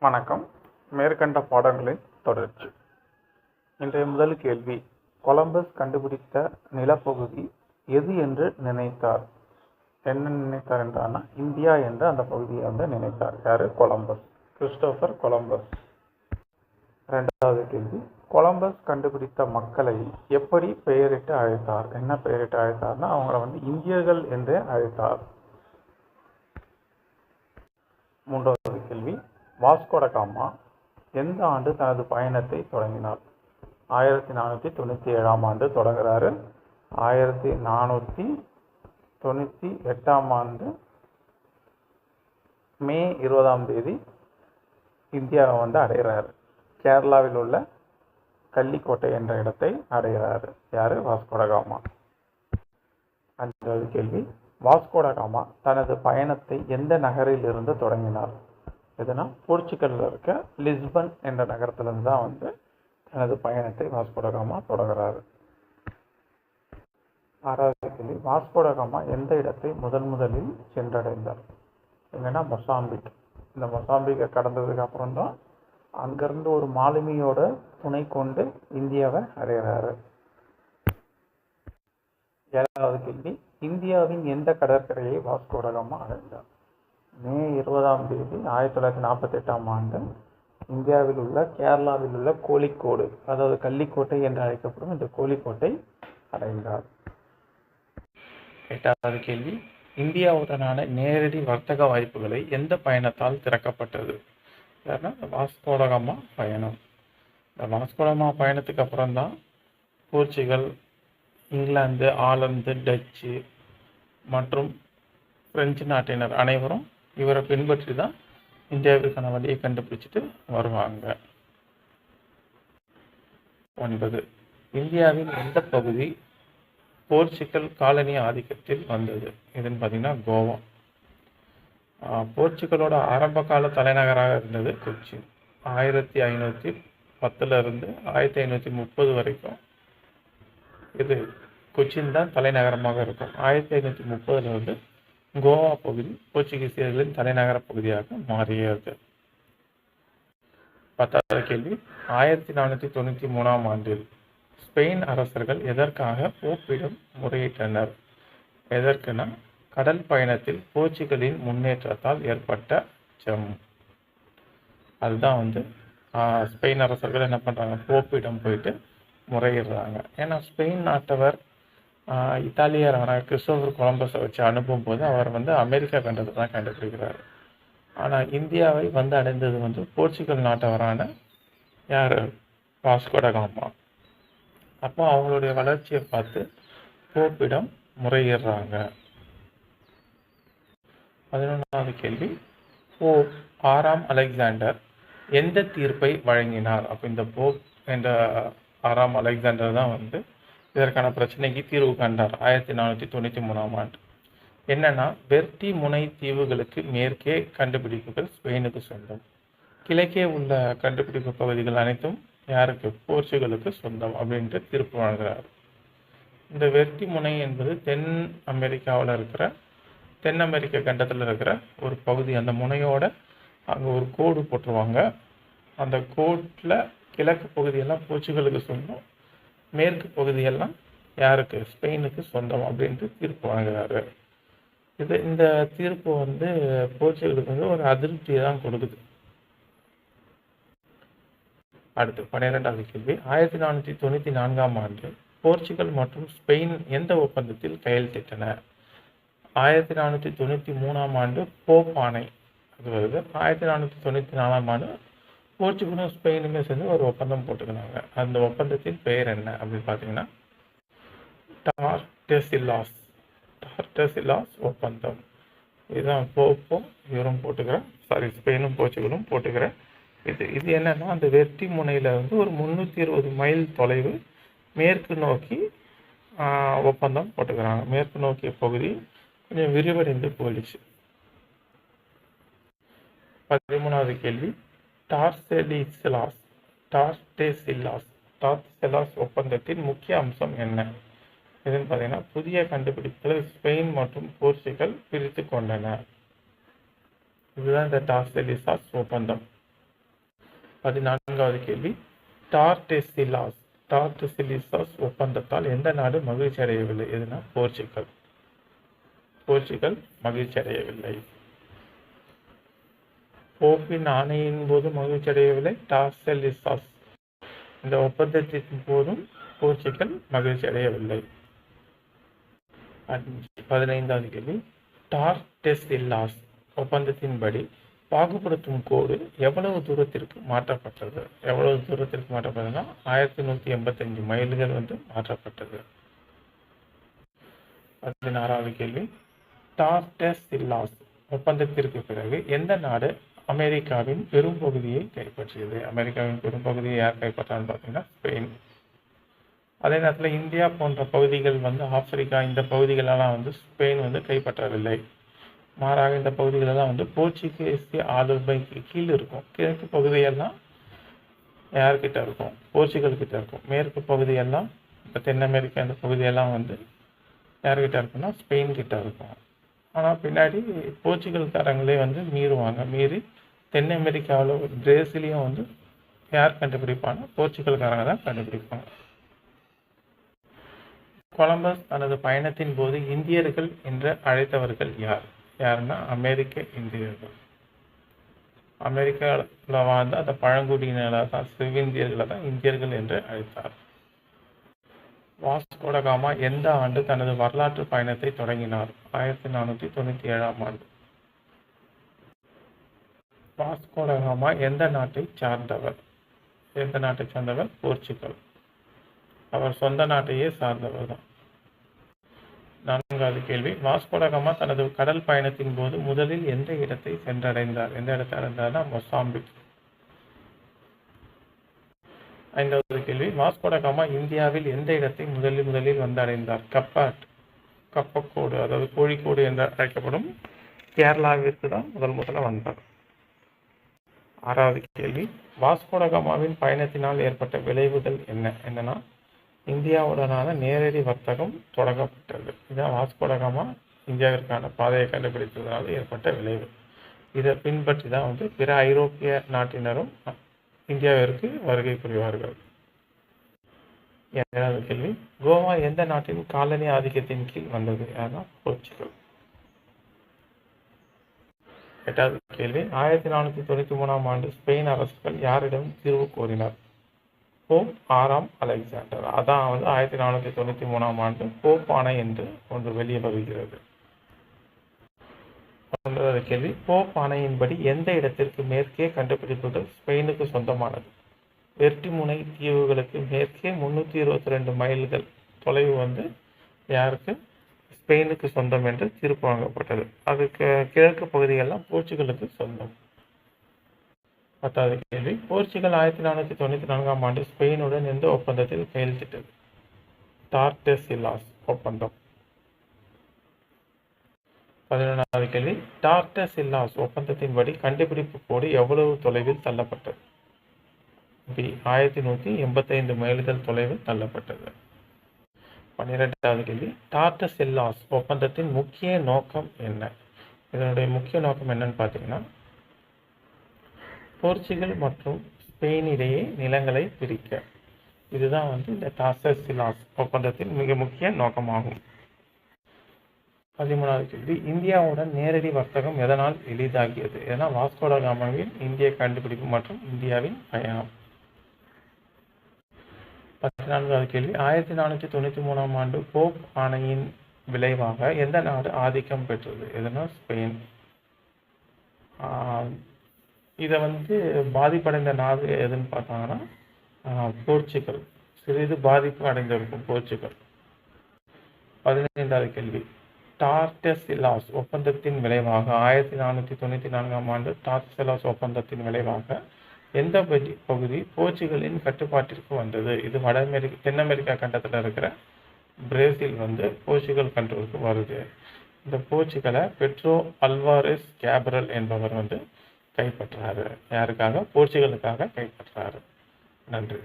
வணக்கம். மேற்கண்ட பாடங்களின் தொடர்ச்சி. இன்றைய முதல் கேள்வி கொலம்பஸ் கண்டுபிடித்த நிலப்பகுதி எது என்று நினைத்தார்? என்ன நினைத்தார் என்றானா இந்தியா என்று அந்த பகுதியை வந்து நினைத்தார். யாரு? கொலம்பஸ். Christopher Columbus. ரெண்டாவது கேள்வி கொலம்பஸ் கண்டுபிடித்த மக்களை எப்படி பெயரிட்டு அழைத்தார்? என்ன பெயரிட்டு அழைத்தார்னா அவங்கள வந்து இந்தியர்கள் என்றே அழைத்தார். மூன்றாவது வாஸ்கோடகாமா எந்த ஆண்டு தனது பயணத்தை தொடங்கினார்? ஆயிரத்தி நானூற்றி தொண்ணூற்றி ஏழாம் ஆண்டு தொடங்குறாரு. ஆயிரத்தி நானூற்றி தொண்ணூற்றி எட்டாம் ஆண்டு மே இருபதாம் தேதி இந்தியாவை வந்து அடைகிறாரு கேரளாவில் உள்ள கள்ளிக்கோட்டை என்ற இடத்தை அடைகிறாரு யார்? வாஸ்கோடகாமா அஞ்சாவது கேள்வி. வாஸ்கோடகாமா தனது பயணத்தை எந்த நகரில் இருந்து தொடங்கினார்? எதுனா போர்ச்சுகல்ல இருக்க லிஸ்பன் என்ற நகரத்திலிருந்து தான் வந்து தனது பயணத்தை வாஸ்கோடகாமா தொடங்குறாரு. ஆறாவது கேள்வி வாஸ்கோடகாமா எந்த இடத்தை முதன் முதலில் சென்றடைந்தார்? எங்கன்னா மொசாம்பிக். இந்த மொசாம்பிக்கை கடந்ததுக்கு அப்புறம் தான் அங்கிருந்து ஒரு மாலுமியோட துணை கொண்டு இந்தியாவை அடைகிறாரு. ஏழாவது கேள்வி இந்தியாவின் எந்த கடற்கரையை வாஸ்கோடகாமா அடைந்தார்? மே இருபதாம் தேதி ஆயிரத்தி தொள்ளாயிரத்தி நாற்பத்தி எட்டாம் ஆண்டு இந்தியாவில் உள்ள கேரளாவில் உள்ள கோழிக்கோடு அதாவது கள்ளிக்கோட்டை என்று அழைக்கப்படும் இந்த கோழிக்கோட்டை அடைந்தார். எட்டாவது கேள்வி. இந்தியாவுடனான நேரடி வர்த்தக வாய்ப்புகளை எந்த பயணத்தால் திறக்கப்பட்டது? யாருன்னா வாஸ்கோடகமா பயணம். இந்த வாஸ்கோடகமா பயணத்துக்கு அப்புறம் தான் போர்ச்சுகல் இங்கிலாந்து ஆலந்து டச்சு மற்றும் பிரெஞ்சு நாட்டினர் அனைவரும் இவரை பின்பற்றி தான் இந்தியாவிற்கான வழியை கண்டுபிடிச்சிட்டு வருவாங்க. ஒன்பது. இந்தியாவின் எந்த பகுதி போர்ச்சுகல் காலனி ஆதிக்கத்தில் வந்தது? எதுன்னு பார்த்தீங்கன்னா கோவா. போர்ச்சுகலோட ஆரம்ப கால தலைநகராக இருந்தது கொச்சின் ஆயிரத்தி ஐநூற்றி பத்துல இருந்து ஆயிரத்தி ஐநூற்றி முப்பது வரைக்கும் இது கொச்சின் தான் தலைநகரமாக இருக்கும். ஆயிரத்தி ஐநூற்றி முப்பதுல வந்து கோவா பகுதி போர்ச்சுகீசியர்களின் தலைநகர பகுதியாக மாறியது. பத்தாவது கேள்வி. ஆயிரத்தி நானூற்றி தொண்ணூற்றி மூணாம் ஆண்டில் ஸ்பெயின் அரசர்கள் எதற்காக போப்பிடம் முறையிட்டனர்? எதற்குனா கடல் பயணத்தில் போர்ச்சுகலின் முன்னேற்றத்தால் ஏற்பட்ட அச்சம் அதுதான் வந்து ஆஹ், ஸ்பெயின் அரசர்கள் என்ன பண்றாங்க? போப்பிடம் போயிட்டு முறையிடுறாங்க. ஏன்னா ஸ்பெயின் நாட்டவர் இத்தாலியரான கிறிஸ்டோபர் கொலம்பஸை வச்சு அனுப்பும் போது அவர் வந்து அமெரிக்கா கண்டத்தை தான் கண்டுபிடிக்கிறார். ஆனால் இந்தியாவை வந்து அடைந்தது வந்து போர்ச்சுகல் நாட்டவரான யார்? வாஸ்கோடகாமா அப்போ அவங்களுடைய வளர்ச்சியை பார்த்து போப்பிடம் முறையிடுறாங்க. பதினொன்றாவது கேள்வி. போப் ஆறாம் அலெக்சாண்டர் எந்த தீர்ப்பை வழங்கினார்? அப்போ இந்த போப் என்ற ஆறாம் அலெக்சாண்டர் தான் வந்து இதற்கான பிரச்சனைக்கு தீர்வு கண்டார் ஆயிரத்தி நானூற்றி தொண்ணூற்றி மூணாம் ஆண்டு. என்னன்னா வெர்டி முனை தீவுகளுக்கு மேற்கே கண்டுபிடிப்புகள் ஸ்பெயினுக்கு சொந்தம். கிழக்கே உள்ள கண்டுபிடிப்பு பகுதிகள் அனைத்தும் யாருக்கு? போர்ச்சுகலுக்கு சொந்தம் அப்படின்ட்டு தீர்ப்பு வழங்குறார். இந்த வெர்டி முனை என்பது தென் அமெரிக்காவில் இருக்கிற தென் அமெரிக்க கண்டத்தில் இருக்கிற ஒரு பகுதி. அந்த முனையோட அங்கே ஒரு கோடு போட்டுருவாங்க. அந்த கோட்டில் கிழக்கு பகுதியெல்லாம் போர்ச்சுகலுக்கு சொந்தம். மேற்கு பகுதியெல்லாம் யாருக்கு? ஸ்பெயினுக்கு சொந்தம் அப்படின்ட்டு தீர்ப்பு வழங்குறாரு. இது இந்த தீர்ப்பு வந்து போர்ச்சுகலுக்கு வந்து ஒரு அதிருப்தியை தான் கொடுக்குது. அடுத்து பன்னிரெண்டாவது கேள்வி. ஆயிரத்தி நானூற்றி தொண்ணூற்றி நான்காம் ஆண்டு போர்ச்சுகல் மற்றும் ஸ்பெயின் எந்த ஒப்பந்தத்தில் கையெழுத்திட்டன? ஆயிரத்தி நானூற்றி தொண்ணூற்றி மூணாம் ஆண்டு போப் ஆணை அது வருது ஆயிரத்தி நானூற்றி தொண்ணூற்றி நாலாம் ஆண்டு போர்ச்சுகலும் ஸ்பெயினுமே சேர்ந்து ஒரு ஒப்பந்தம் போட்டுக்கினாங்க. அந்த ஒப்பந்தத்தின் பெயர் என்ன அப்படின்னு பார்த்தீங்கன்னா டார்டெசிலாஸ். டார்டெசிலாஸ் ஒப்பந்தம். இதுதான் போப்பும் இவரும் போட்டுக்கிறேன் சாரி ஸ்பெயினும் போர்ச்சுகலும் போட்டுக்கிறேன் இது. இது என்னன்னா அந்த வெற்றி முனையில வந்து ஒரு முந்நூற்றி இருபது மைல் தொலைவு மேற்கு நோக்கி ஒப்பந்தம் போட்டுக்கிறாங்க. மேற்கு நோக்கிய பகுதி கொஞ்சம் விரிவடைந்து போயிடுச்சு. பதிமூணாவது கேள்வி. டார்செலிசிலாஸ் டார்டேசில்லாஸ் டார்செலாஸ் ஒப்பந்தத்தின் முக்கிய அம்சம் என்ன? இதுன்னு பார்த்தீங்கன்னா புதிய கண்டுபிடிப்புகளை ஸ்பெயின் மற்றும் போர்ச்சுகல் பிரித்து கொண்டன இதுதான் இந்த டார்செலிசாஸ் ஒப்பந்தம். பதினான்காவது கேள்வி. டார்டெசிலாஸ் டார்டெசிலிசாஸ் ஒப்பந்தத்தால் எந்த நாடு மகிழ்ச்சி அடையவில்லை எதுனா போர்ச்சுகல். போர்ச்சுகல் மகிழ்ச்சி அடையவில்லை போப்பின் ஆணையின் போது மகிழ்ச்சி அடையவில்லை டார்செலிசாஸ். இந்த ஒப்பந்தத்தின் போதும் போர்ச்சுகல் மகிழ்ச்சி அடையவில்லை பதினைந்தாவது கேள்வி டார்டெசில்லாஸ் ஒப்பந்தத்தின்படி பாகுபடுத்தும் கோடு எவ்வளவு தூரத்திற்கு மாற்றப்பட்டது? எவ்வளவு தூரத்திற்கு மாற்றப்பட்டதுன்னா ஆயிரத்தி நூற்றி எண்பத்தஞ்சு மைல்கள் வந்து மாற்றப்பட்டது. பதினாறாவது கேள்வி. டார்டெசில்லாஸ் ஒப்பந்தத்திற்கு பிறகு எந்த நாடு அமெரிக்காவின் பெரும் பகுதியை கைப்பற்றியது. அமெரிக்காவின் பெரும் பகுதியை யார் கைப்பற்றான்னு பார்த்தீங்கன்னா ஸ்பெயின். அதே நேரத்தில் இந்தியா போன்ற பகுதிகள் வந்து ஆப்பிரிக்கா இந்த பகுதிகளெல்லாம் வந்து ஸ்பெயின் வந்து கைப்பற்றவில்லை. மாறாக இந்த பகுதிகளெல்லாம் வந்து போர்ச்சுகீசிய ஆளுமைக்கு கீழ் இருக்கும். கிழக்கு பகுதியெல்லாம் யார்கிட்ட இருக்கும்? போர்ச்சுகல் கிட்ட இருக்கும். மேற்கு பகுதியெல்லாம் இப்போ தென் அமெரிக்கா இந்த பகுதியெல்லாம் வந்து யார்கிட்ட இருக்குன்னா ஸ்பெயின் கிட்ட இருக்கும். ஆனால் பின்னாடி போர்ச்சுகல்காரங்களே வந்து மீறுவாங்க. மீறி தென் அமெரிக்காவில் பிரேசிலையும் வந்து யார் கண்டுபிடிப்பாங்க போர்ச்சுகல்காரங்க தான் கண்டுபிடிப்பாங்க. கொலம்பஸ் தனது பயணத்தின் போது இந்தியர்கள் என்று அழைத்தவர்கள் யார்? யாருன்னா அமெரிக்க இந்தியர்கள். அமெரிக்காவில் வாழ்ந்த அந்த பழங்குடியினராக தான் சிவிந்தியர்களை தான் இந்தியர்கள் என்று அழைத்தார். வாஸ்கோடகாமா எந்த ஆண்டு தனது வரலாற்று பயணத்தை தொடங்கினார்? ஆயிரத்தி நானூற்றி தொண்ணூற்றி ஏழாம் ஆண்டு. வாஸ்கோடகாமா எந்த நாட்டை சார்ந்தவர்? எந்த நாட்டை சார்ந்தவர்? போர்ச்சுகல். அவர் சொந்த நாட்டையே சார்ந்தவர் தான் நான்காவது கேள்வி. வாஸ்கோடகாமா தனது கடல் பயணத்தின் போது முதலில் எந்த இடத்தை சென்றடைந்தார்? எந்த இடத்தை அடைந்தார்னா மொசாம்பிக். ஐந்தாவது கேள்வி. வாஸ்கோடகாமா இந்தியாவில் எந்த இடத்தை முதலில் முதலில் வந்தடைந்தார்? கப்பாட் கப்பக்கோடு அதாவது கோழிக்கோடு என்று அழைக்கப்படும் கேரளாவிற்கு தான் முதல் முதல்ல வந்தார். ஆறாவது கேள்வி. வாஸ்கோடகாமாவின் பயணத்தினால் ஏற்பட்ட விளைவுகள் என்ன? என்னன்னா இந்தியாவுடனான நேரடி வர்த்தகம் தொடங்கப்பட்டது. இதான் வாஸ்கோடகாமா இந்தியாவிற்கான பாதையை கண்டுபிடித்ததனால் ஏற்பட்ட விளைவு. இதை பின்பற்றி தான் வந்து பிற ஐரோப்பிய நாட்டினரும் இந்தியாவிற்கு வருகை புரிவார்கள். ஏழாவது கேள்வி. கோவா எந்த நாட்டின் காலனி ஆதிக்கத்தின் கீழ் வந்தது யாருன்னா போர்ச்சுகல். எட்டாவது கேள்வி. ஆயிரத்தி நானூற்றி தொண்ணூற்றி மூணாம் ஆண்டு ஸ்பெயின் அரசுகள் யாரிடம் தீர்வு கோரினார்? போப் ஆறாம் அலெக்சாண்டர். அதான் வந்து ஆயிரத்தி நானூற்றி தொண்ணூற்றி மூணாம் ஆண்டு போப் ஆணை என்று ஒன்று வெளியே வருகிறது ஒன்பதாவது கேள்வி. போப் ஆணையின்படி எந்த இடத்திற்கு மேற்கே கண்டுபிடிப்புகள் ஸ்பெயினுக்கு சொந்தமானது? வெர்டிமுனை தீவுகளுக்கு மேற்கே முந்நூற்றி இருபத்தி ரெண்டு மைல்கள் தொலைவு வந்து யாருக்கு? ஸ்பெயினுக்கு சொந்தம் என்று தீர்ப்பு வழங்கப்பட்டது அதுக்கு கிழக்கு பகுதிகள்லாம் போர்ச்சுகலுக்கு சொந்தம். பத்தாவது கேள்வி. போர்ச்சுகல் ஆயிரத்தி நானூற்றி தொண்ணூற்றி நான்காம் ஆண்டு ஸ்பெயினுடன் எந்த ஒப்பந்தத்தில் கையெழுத்திட்டது? டார்டெசிலாஸ் ஒப்பந்தம். பதினொன்றாவது கேள்வி. டார்டெசில்லாஸ் ஒப்பந்தத்தின்படி கண்டுபிடிப்பு கோடு எவ்வளவு தொலைவில் தள்ளப்பட்டது? பி ஆயிரத்தி நூற்றி எண்பத்தைந்து மைல்கள் தொலைவில் தள்ளப்பட்டது. பன்னிரெண்டாவது கேள்வி. டார்டெசில்லாஸ் ஒப்பந்தத்தின் முக்கிய நோக்கம் என்ன? இதனுடைய முக்கிய நோக்கம் என்னன்னு பார்த்தீங்கன்னா போர்ச்சுகல் மற்றும் ஸ்பெயின் இடையே நிலங்களை பிரிக்க. இதுதான் வந்து இந்த டார்டெசில்லாஸ் ஒப்பந்தத்தின் மிக முக்கிய நோக்கமாகும். பதிமூணாவது கேள்வி. இந்தியாவுடன் நேரடி வர்த்தகம் எதனால் எளிதாகியது? ஏன்னா வாஸ்கோடகாமாவின் இந்திய கண்டுபிடிப்பு மற்றும் இந்தியாவின் பயணம். பதினான்காவது கேள்வி. ஆயிரத்தி நானூற்றி தொண்ணூற்றி மூணாம் ஆண்டு போப் ஆணையின் விளைவாக எந்த நாடு ஆதிக்கம் பெற்றது? எதுனா ஸ்பெயின். இதை வந்து பாதிப்படைந்த நாடு எதுன்னு பார்த்தாங்கன்னா போர்ச்சுகல். சிறிது பாதிப்பு அடைந்திருக்கும் போர்ச்சுகல். பதினைந்தாவது கேள்வி. டார்டெசிலாஸ் ஒப்பந்தத்தின் விளைவாக ஆயிரத்தி நானூற்றி தொண்ணூற்றி நான்காம் ஆண்டு டார்டெசிலாஸ் ஒப்பந்தத்தின் விளைவாக எந்த பகுதி பகுதி போர்ச்சுகலின் கட்டுப்பாட்டிற்கு வந்தது. இது வட அமெரிக்க தென் அமெரிக்கா கண்டத்தில் இருக்கிற பிரேசில் வந்து போர்ச்சுகல் கண்ட்ரோலுக்கு வருது. இந்த போர்ச்சுகலை பெட்ரோ அல்வாரெஸ் கேப்ரல் என்பவர் வந்து கைப்பற்றாரு. யாருக்காக? போர்ச்சுகலுக்காக கைப்பற்றாரு. நன்றி.